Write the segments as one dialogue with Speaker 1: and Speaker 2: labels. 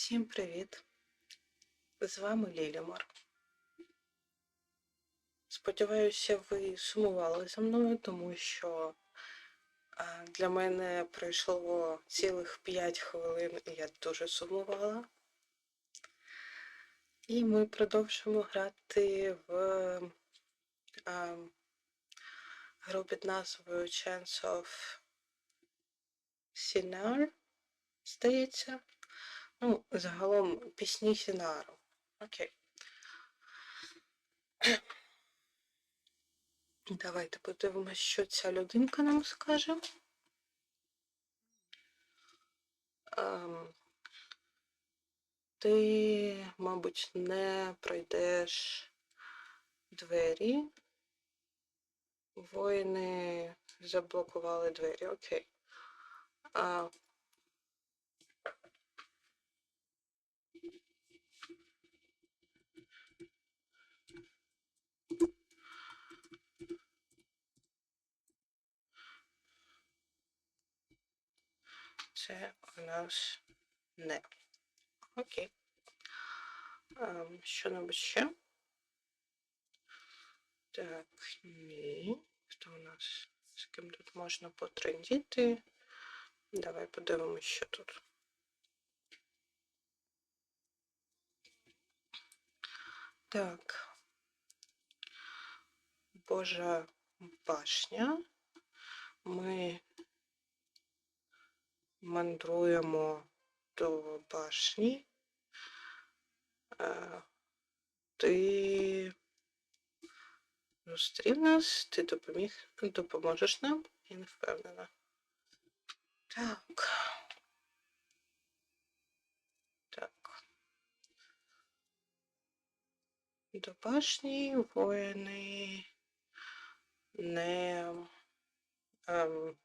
Speaker 1: Всім привіт! З вами Лілімор. Сподіваюся, ви сумували за мною, тому що для мене пройшло цілих 5 хвилин і я дуже сумувала. І ми продовжимо грати в а, гру під назвою Chance of Sinner, здається. Ну, загалом пісні Сінару. Окей. Давайте подивимось, що ця людинка нам скаже. Ем, ти, мабуть, не пройдеш двері. Воїни заблокували двері. Окей. А, Це у нас не. Окей. Ем, Що-небудь ще? Так, ні. Хто у нас? З ким тут можна потрендіти? Давай подивимось, що тут. Так. Божа башня. Ми мандруємо до башні. Е, Ти зустрів нас, ти допоміг, допоможеш нам? Я не впевнена. Так. Так. До башні воїни не. Ем,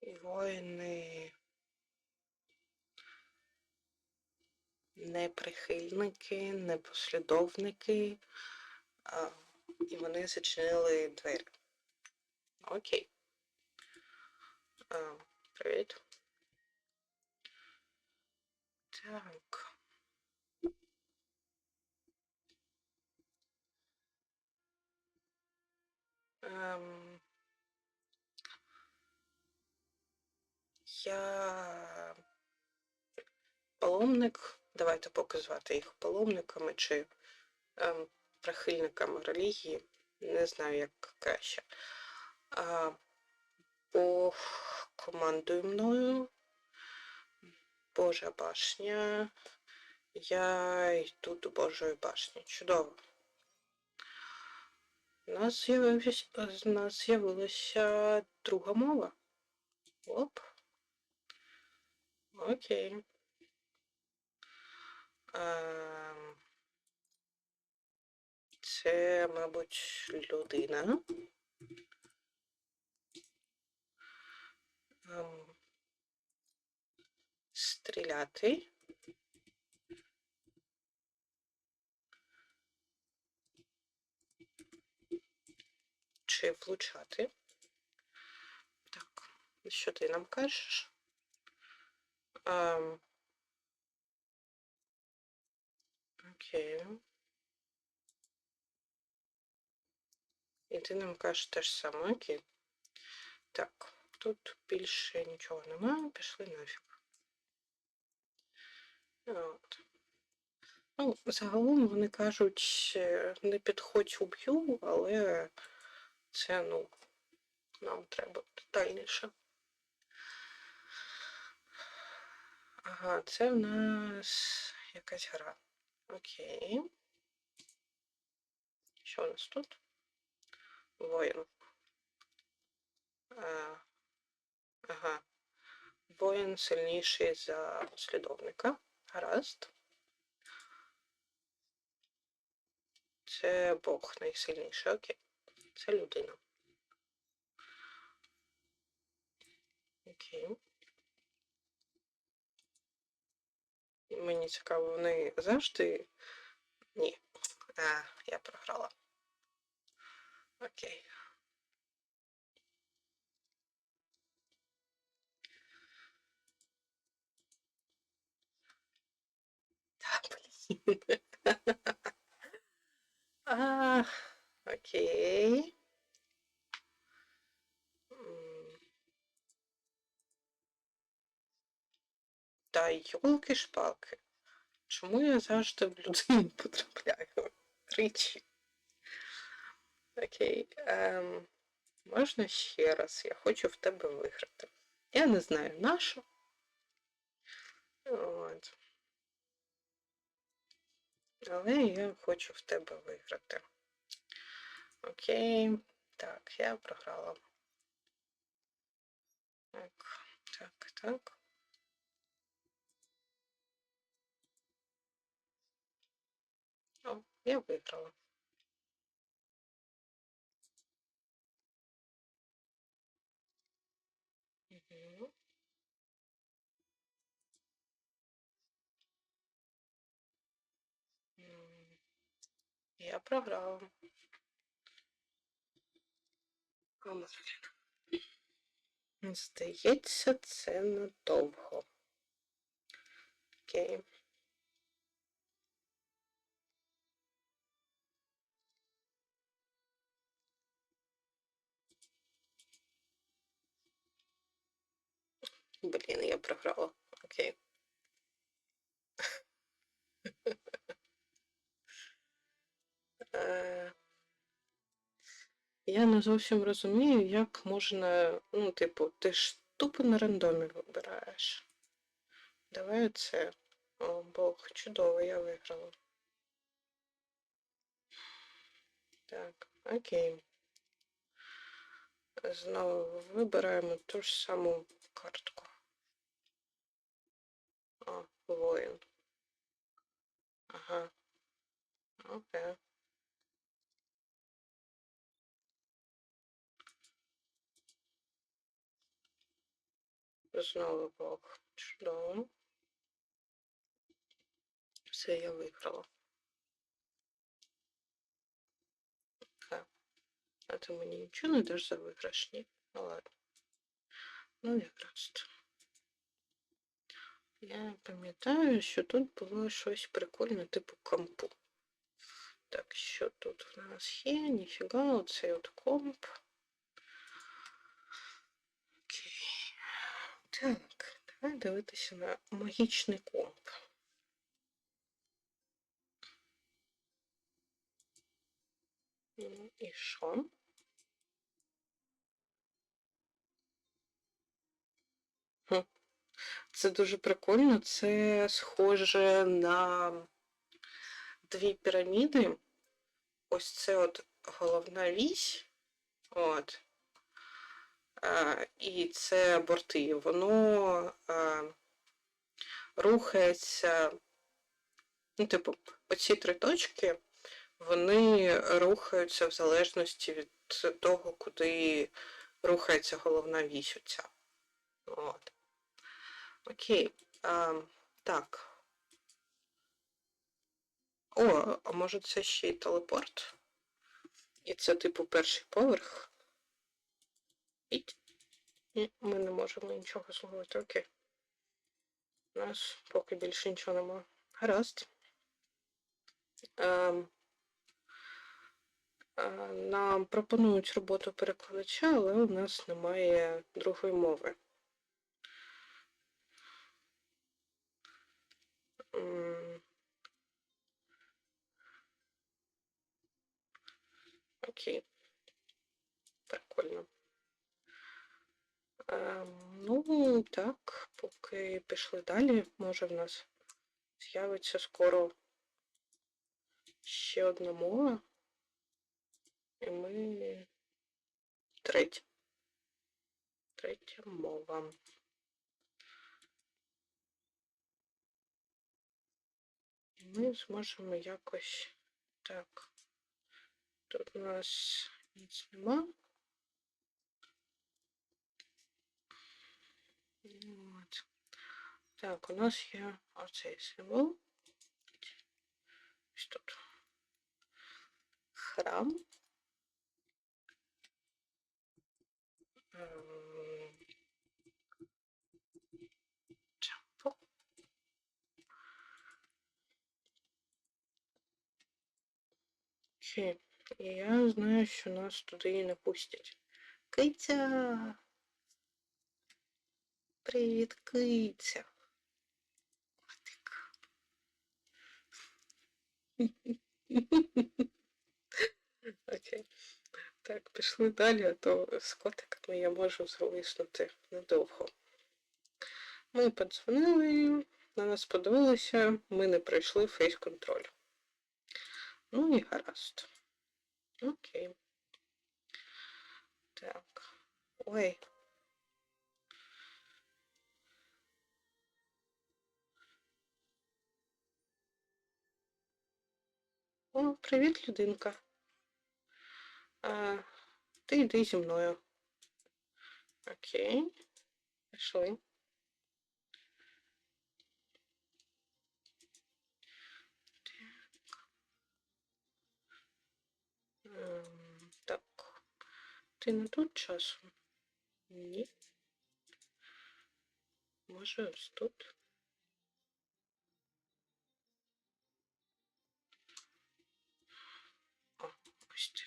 Speaker 1: І воїни не прихильники, не послідовники, а, і вони зачинили двері. Окей. А, Привіт. Так. Ем, я паломник. Давайте поки звати їх паломниками чи ем, прихильниками релігії. Не знаю, як краще. А, Бог командує мною. Божа башня. Я йду до Божої башні. Чудово. У нас з'явилася друга мова. Оп. Окей. Ем, Це, мабуть, людина. Ем, Стріляти. Чи влучати. Так, що ти нам кажеш? Ем, Окей. І ти нам кажеш те ж саме, окей. Так, тут більше нічого немає, пішли нафіг. От. Ну, загалом вони кажуть, е, не підходь уб'ю, але це, ну, нам треба детальніше. Ага, це в нас якась гра. Окей. Що у нас тут? Воїн. А, ага. Воїн сильніший за послідовника. Гаразд. це Бог найсильніший. Окей. Це людина. Окей. Мені цікаво, вони завжди. Ні. А, я програла. Окей. Та, блін. А, окей. М. Та йолки-шпалки. Чому я завжди в людину потрапляю? Тричі. Окей. Ем, можна ще раз? Я хочу в тебе виграти. Я не знаю на що. От. Але я хочу в тебе виграти. Окей. Так, я програла. Так, так, так. О, я виграла. Мгм. Я програла. Здається, це надовго. Окей. Блін, я програла. Окей. Е, Я не зовсім розумію, як можна. Ну, типу, ти ж тупо на рандомі вибираєш. Давай оце. О, Бог, чудово, я виграла. Так, окей. Знову вибираємо ту ж саму картку. О, воїн. Ага. Окей. Знову Бог. Чудово. Все, я виграла. Ха. А ти мені нічого не даш за виграш, ні? Ну ладно. Ну, якраз. Я пам'ятаю, що тут було щось прикольне, типу компу. Так, що тут в нас є? Ніфіга, оцей от комп. Окей. Так, давай дивитися на магічний комп. Ну, І що? Це дуже прикольно. Це схоже на дві піраміди. Ось це от головна вісь. От. А, і це борти. Воно а, рухається. Ну, типу, оці три точки, вони рухаються в залежності від того, куди рухається головна вісь оця. От. Окей. А, так. О, а може це ще й телепорт? І це, типу, перший поверх. Іть. Ми не можемо нічого зловити. Окей. У нас поки більше нічого нема. Гаразд. Ем, е, нам пропонують роботу перекладача, але у нас немає другої мови. Окей. Прикольно. Ну, так, поки пішли далі, може в нас з'явиться скоро ще одна мова. І ми третя. Третя мова. Ми зможемо якось так Тут у нас nic нема. От. Так, у нас є оцей символ. Ось тут. Храм. Ем, Temple. Окей. І я знаю, що нас туди не пустять. Киця! Привіт, киця! Котик. Окей. Так, пішли далі, а то з котиками я можу зависнути недовго. Ми подзвонили, на нас подивилися, ми не пройшли фейс-контроль. Ну і гаразд. Окей. Так. Ой. О, привіт, людинка. А, ти йди зі мною. Окей. Пішли. Ти не тут часом? Ні. Може, ось тут? О, ось.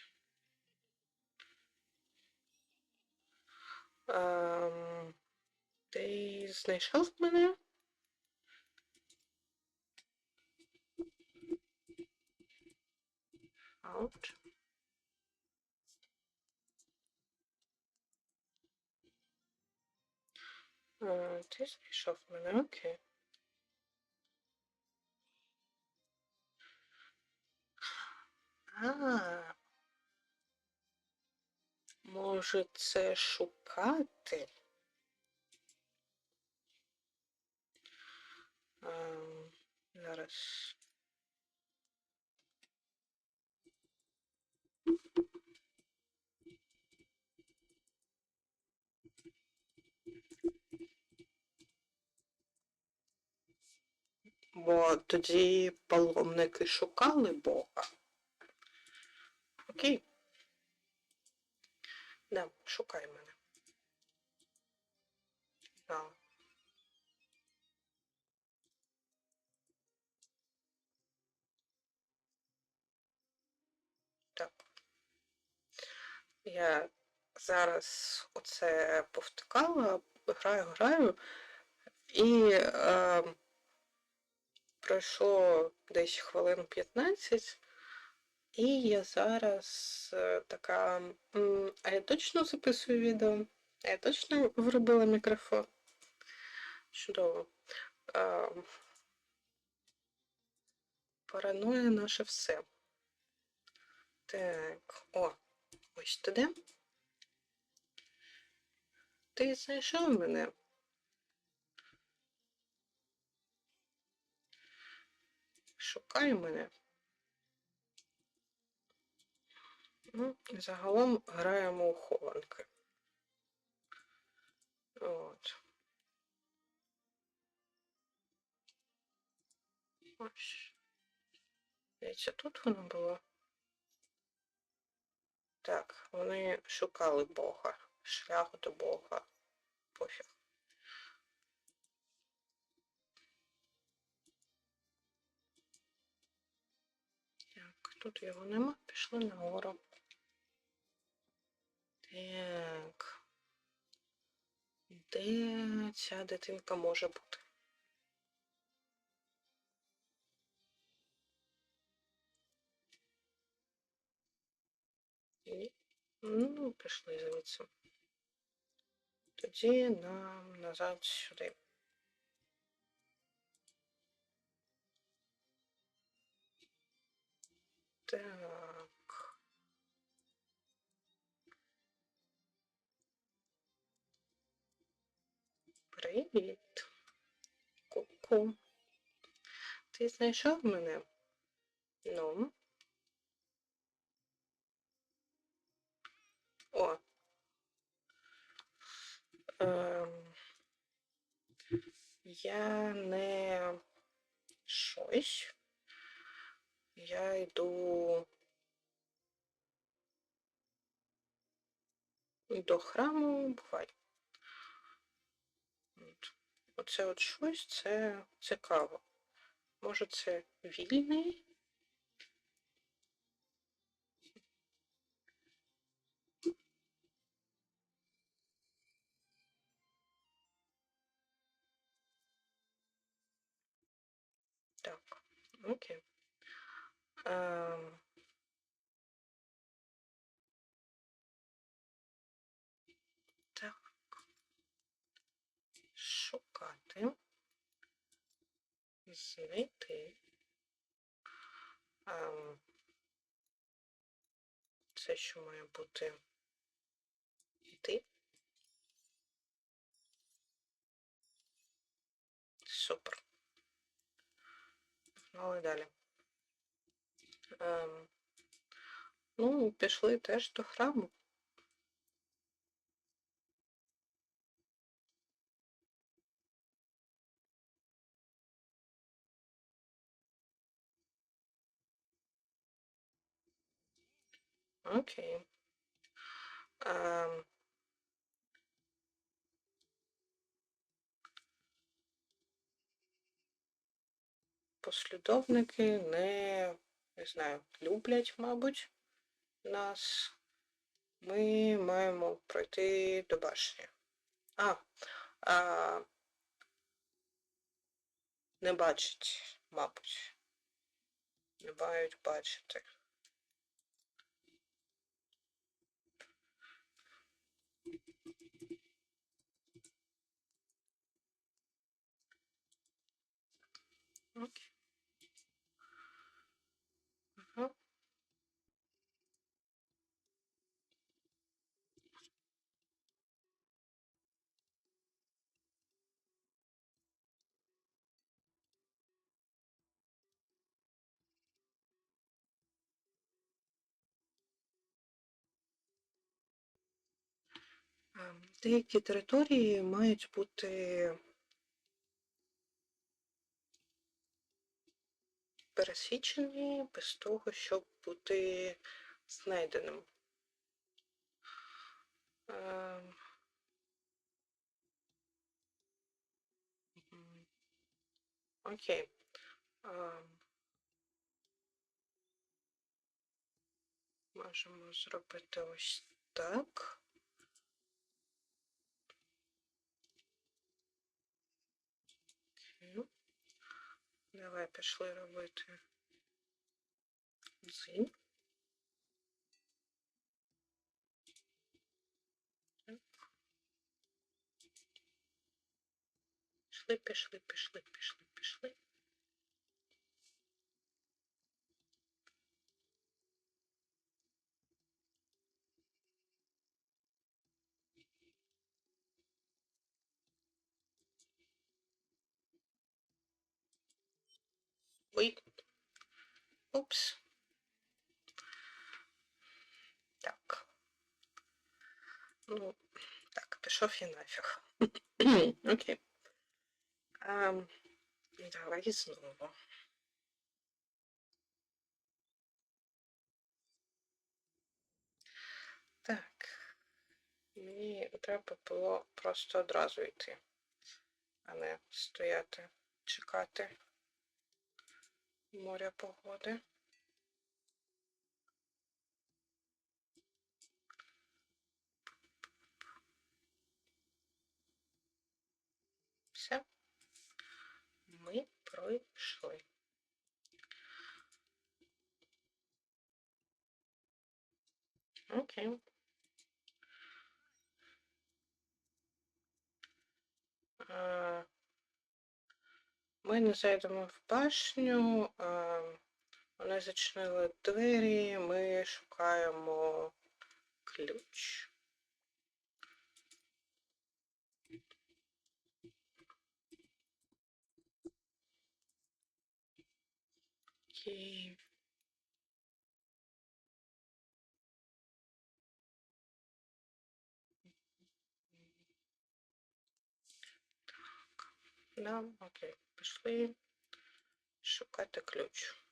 Speaker 1: Ем, ти знайшов мене? Ти знайшов мене, окей. А. Може, це шукати? А, Зараз. Тоді паломники шукали Бога. Окей. Да, шукай мене. Да. Так. Я зараз оце повтикала, граю, граю, і е, пройшло десь хвилин 15, і я зараз е, така. А я точно записую відео? А я точно вробила мікрофон? Чудово. Е, Параноя наше все. Так, о, ось ти де? Ти знайшов мене? Шукай мене. Ну, загалом граємо у хованки. От. Ось. Здається, тут воно було. Так, вони шукали Бога. Шлях до Бога. Пофіг. Тут його нема, пішли нагору. Так. Де ця дитинка може бути? Ні. Ну, пішли звідси. Тоді нам назад сюди. Так. Привіт. Ку-ку. Ти знайшов мене? Ну. О. Ем, я не щось. Я йду до храму бувай. От. Оце от щось це цікаво. Може це вільний? Так, окей. Ем, так. Шукати. Знайти. Ем, це що має бути йти. Супер. Погнали далі. Ем, ну, пішли теж до храму. Окей. Ем, послідовники не, не знаю, люблять, мабуть, нас. Ми маємо пройти до башні. А, а не бачить, мабуть. Не мають бачити. Окей. Деякі території мають бути пересвідчені без того, щоб бути знайденим. Ем, Окей. Ем, Можемо зробити ось так. Окей. Давай пішли робити дзинь. Пішли, пішли, пішли, пішли, пішли. Ой. Упс. Так. Ну, так, пішов і нафіг. Окей. Ем, давай знову. Так. Мені треба було просто одразу йти, а не стояти, чекати моря погоди. Все. Ми пройшли. Окей. Ми не зайдемо в башню, вони зачинили двері, ми шукаємо ключ. Окей. Так, да, окей. Пішли шукати ключ.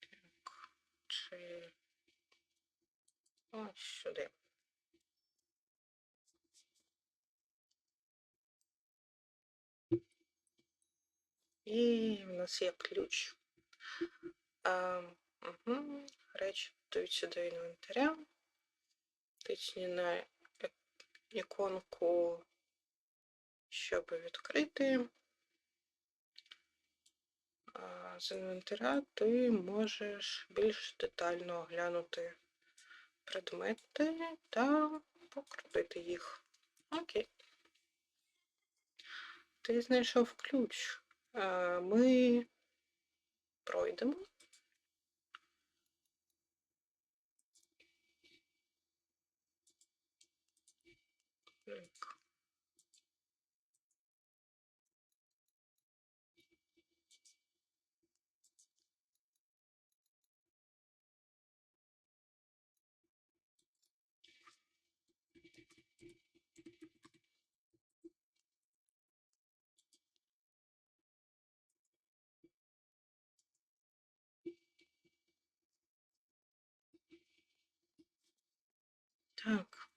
Speaker 1: Так, чи ось сюди. І в нас є ключ. А, угу. Речі даються до інвентаря. Тисні на іконку, щоб відкрити. З інвентаря ти можеш більш детально оглянути предмети та покрутити їх. Окей. Ти знайшов ключ. Ми пройдемо. Так. Так,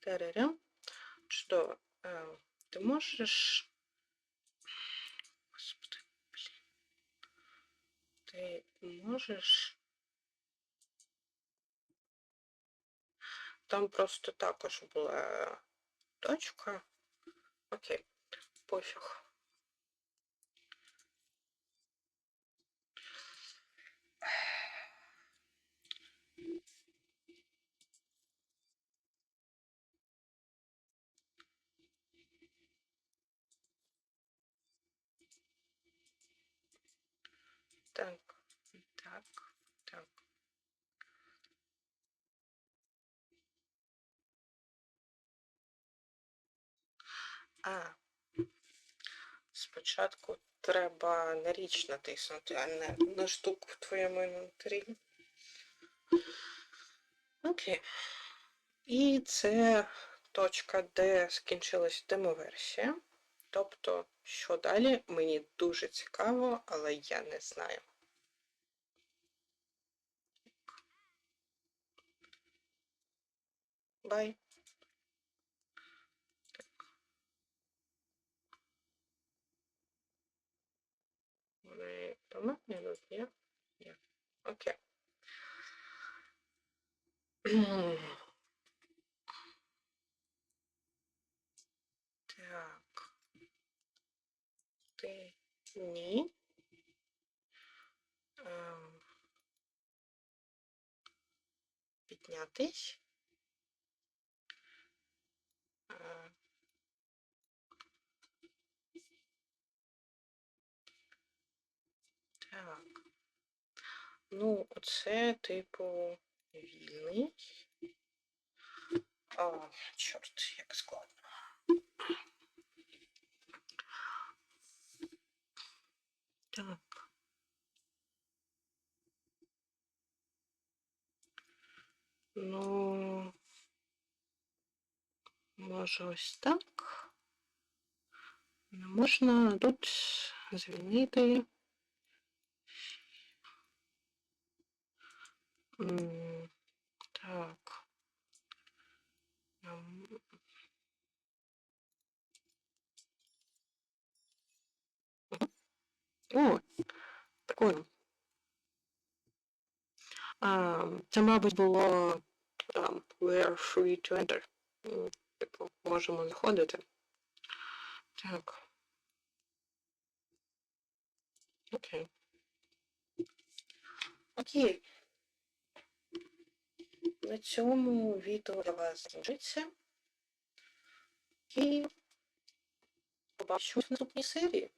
Speaker 1: тарарам. Чудово. Е, Ти можеш. Господи, блін. Ти можеш. Там просто також була точка. Окей, пофіг. Так, так, так. А. Спочатку треба на річ натиснути, а не на штуку в твоєму інвентарі. Окей. І це точка, де скінчилась демоверсія. Тобто, що далі, мені дуже цікаво, але я не знаю. Бай. Вони томатні тут є? Є. Окей. Так. Ти ні. Піднятись. Е, Так. Ну, оце, типу, вільний. А, чорт, як складно. Так. Ну, може ось так. Можна тут звільнити. Так. Ем, О. А, це, мабуть, було um, We are free to enter. М, Типу, можемо заходити. Так. Окей. Окей. На цьому відео для вас закінчиться. І побачимось в наступній серії.